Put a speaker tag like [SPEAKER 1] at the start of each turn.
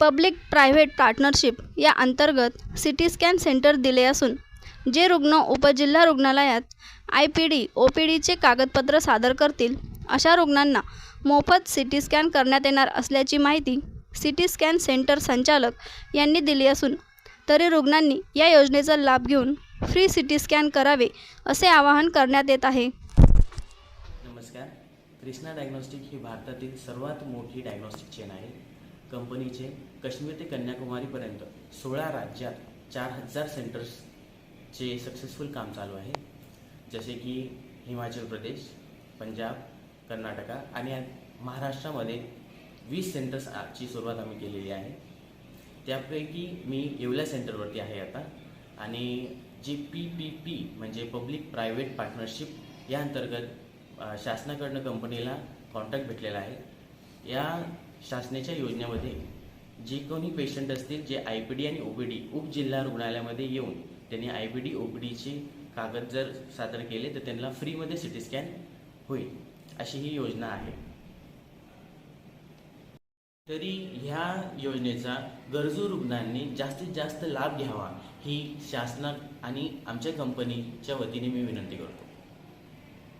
[SPEAKER 1] Public private partnership या अंतर्गत C T scan centre दिले असून जे रुग्ण उपजिल्हा रुग्णालयात I P D O P डीचे कागदपत्र सादर करतील अशा रुग्णांना मोफत सी टी स्कॅन करण्यात येणार असल्याची माहिती सी टी स्कॅन सेंटर संचालक यांनी दिली असून तरी रुग्णांनी या योजनेचा लाभ घेऊन फ्री सी टी स्कॅन करावे असे आवाहन करण्यात येत आहे.
[SPEAKER 2] नमस्कार. कृष्णा डायग्नॉस्टिक ही भारतातील सर्वात मोठी डायग्नॉस्टिक चेन आहे. कंपनीचे काश्मीर ते कन्याकुमारीपर्यंत सोळा राज्यात चार हजार सेंटर्सचे सक्सेसफुल काम चालू आहे. जसे की हिमाचल प्रदेश पंजाब कर्नाटका आणि महाराष्ट्रामध्ये वीस सेंटर्स सेंटर्सची सुरुवात आम्ही केलेली आहे. त्यापैकी मी येवल्या सेंटरवरती आहे आता आणि जी पी पी पी म्हणजे पब्लिक प्रायव्हेट पार्टनरशिप या अंतर्गत शासनाकडनं कंपनीला कॉन्ट्रॅक्ट भेटलेला आहे. या शासनाच्या योजनेमध्ये जे कोणी पेशंट असतील जे आय पी डी आणि ओ पी डी उपजिल्हा रुग्णालयामध्ये येऊन त्यांनी I P D O P डीचे कागद जर सादर केले तर त्यांना फ्रीमध्ये सी टी स्कॅन होईल अशी ही योजना आहे. तरी ह्या योजनेचा गरजू रुग्णांनी जास्तीत जास्त लाभ घ्यावा ही शासना आणि आमच्या कंपनीच्या वतीने मी विनंती करतो.